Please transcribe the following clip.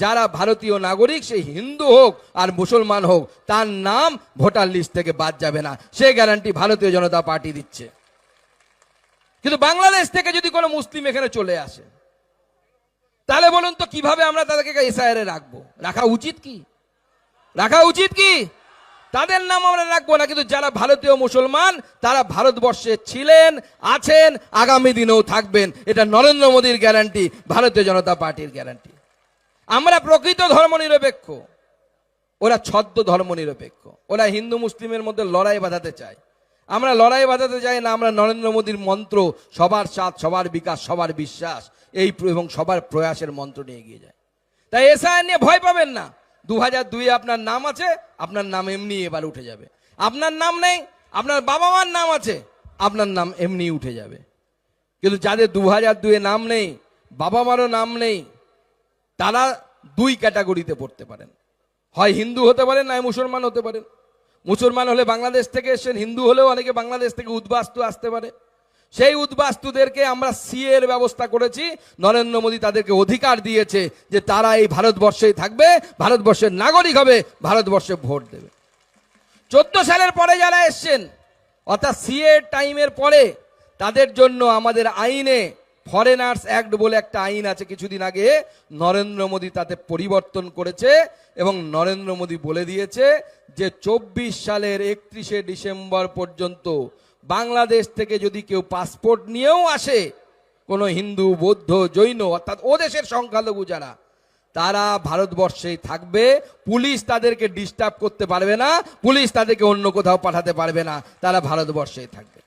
যারা ভারতীয় নাগরিক, সে হিন্দু হোক আর মুসলমান হোক, তার নাম ভোটার লিস্ট থেকে বাদ যাবে না। সে গ্যারান্টি ভারতীয় জনতা পার্টি দিচ্ছে। কিন্তু বাংলাদেশ থেকে যদি কোনো মুসলিম এখানে চলে আসে, তাহলে বলুন তো কীভাবে আমরা তাদেরকে এসআইআর রাখব? রাখা উচিত কি? রাখা উচিত কি? তাদের নাম আমরা রাখব না, কিন্তু যারা ভারতীয় মুসলমান, তারা ভারতবর্ষে ছিলেন, আছেন, আগামী দিনেও থাকবেন। এটা নরেন্দ্র মোদীর গ্যারান্টি ভারতীয় জনতা পার্টির গ্যারান্টি আমরা প্রকৃত ধর্মনিরপেক্ষ। ওরা ছদ্ম ধর্মনিরপেক্ষ। ওরা হিন্দু মুসলিমের মধ্যে লড়াই বাঁধাতে চায়। আমরা লড়াই বাঁধাতে চাই না, আমরা নরেন্দ্র মোদীর মন্ত্র, সবার সাথ, সবার বিকাশ, সবার বিশ্বাস, এই এবং সবার প্রয়াসের মন্ত্র নিয়ে এগিয়ে যায়। তাই এসআইআর নিয়ে ভয় পাবেন না। দু হাজার দুই আপনার নাম আছে, আপনার নাম এমনি এবার উঠে যাবে। আপনার নাম নেই, আপনার বাবা মার নাম আছে, আপনার নাম এমনি উঠে যাবে। কিন্তু যাদের দু হাজার দুয়ে নাম নেই বাবা মারও নাম নেই তারা দুই ক্যাটাগরিতে পড়তে পারেন। হয় হিন্দু হতে পারেন, নয় মুসলমান হতে পারেন। মুসলমান হলে বাংলাদেশ থেকে এসেছেন, হিন্দু হলেও অনেকে বাংলাদেশ থেকে উদ্বাস্তু আসতে পারে। সেই উদ্বাস্তুদেরকে আমরা সি এর ব্যবস্থা করেছি। নরেন্দ্র মোদী তাদেরকে অধিকার দিয়েছে যে তারা এই ভারতবর্ষেই থাকবে, ভারতবর্ষের নাগরিক হবে, ভারতবর্ষে ভোট দেবে। চোদ্দ সালের পরে যারা এসছেন, অর্থাৎ সিএ টাইমের পরে, তাদের জন্য আমাদের আইনে ফরেনার্স অ্যাক্ট বলে একটা আইন আছে কিছুদিন আগে, নরেন্দ্র মোদী তাতে পরিবর্তন করেছে এবং নরেন্দ্র মোদী বলে দিয়েছে যে চব্বিশ সালের একত্রিশে ডিসেম্বর পর্যন্ত বাংলাদেশ থেকে যদি কেউ পাসপোর্ট নিয়েও আসে, কোনো হিন্দু, বৌদ্ধ, জৈন, অর্থাৎ ও দেশের সংখ্যালঘু যারা, তারা ভারতবর্ষেই থাকবে, পুলিশ তাদেরকে ডিস্টার্ব করতে পারবে না, পুলিশ তাদেরকে অন্য কোথাও পাঠাতে পারবে না, তারা ভারতবর্ষেই থাকবে।